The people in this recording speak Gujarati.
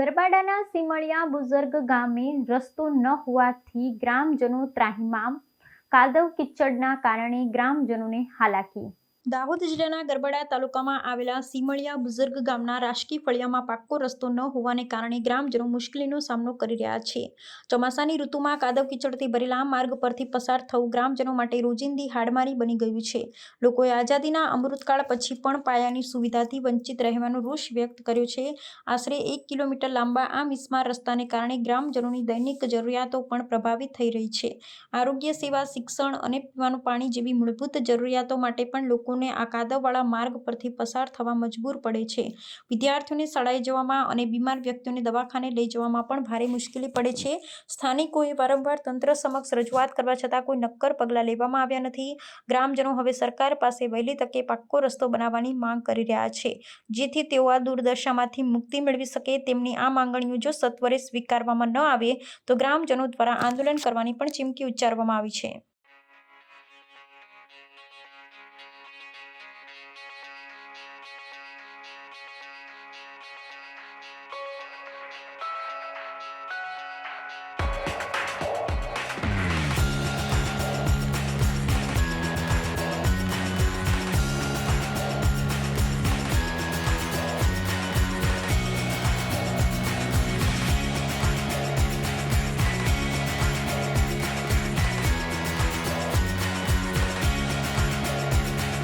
ગરબાડાના સિમળિયા બુઝર્ગ ગામે રસ્તો ન હોવાથી ગ્રામજનો ત્રાહિમામ કાદવ કિચડના કારણે ગ્રામજનોને હાલાકી દાહોદ જિલ્લાના ગરબડા તાલુકામાં આવેલા સીમળિયા બુઝર્ગ ગામના રાજકીય ફળિયામાં પાક્કો રસ્તો ન હોવાને કારણે ગ્રામજનો મુશ્કેલીનો સામનો કરી રહ્યા છે. ચોમાસાની ઋતુમાં કાદવ કિચડથી ભરેલા માર્ગ પરથી પસાર થવું ગ્રામજનો માટે રોજિંદી હાડમારી બની ગયું છે. લોકોએ આઝાદીના અમૃતકાળ પછી પણ પાયાની સુવિધાથી વંચિત રહેવાનો રોષ વ્યક્ત કર્યો છે. આશરે એક કિલોમીટર લાંબા આ મિસ્માર રસ્તાને કારણે ગ્રામજનોની દૈનિક જરૂરિયાતો પણ પ્રભાવિત થઈ રહી છે. આરોગ્ય સેવા, શિક્ષણ અને પીવાનું પાણી જેવી મૂળભૂત જરૂરિયાતો માટે પણ લોકોને આ કાદવવાળા માર્ગ પરથી પસાર થવા મજબૂર પડે છે. વિદ્યાર્થીઓને શાળાએ જવામાં અને બીમાર વ્યક્તિઓને દવાખાને લઈ જવામાં પણ ભારે મુશ્કેલી પડે છે. સ્થાનિકોએ વારંવાર તંત્ર સમક્ષ રજૂઆત કરવા છતાં કોઈ નક્કર પગલાં લેવામાં આવ્યા નથી. ગ્રામજનો હવે સરકાર પાસે વહેલી તકે પાક્કો રસ્તો બનાવવાની માંગ કરી રહ્યા છે. જેથી તેઓ આ દુર્દશામાંથી મુક્તિ મેળવી શકે તેમની આ માંગણીઓ જો સત્વરે સ્વીકારવામાં ન આવે તો ગ્રામજનો દ્વારા આંદોલન કરવાની પણ ચીમકી ઉચ્ચારવામાં આવી છે.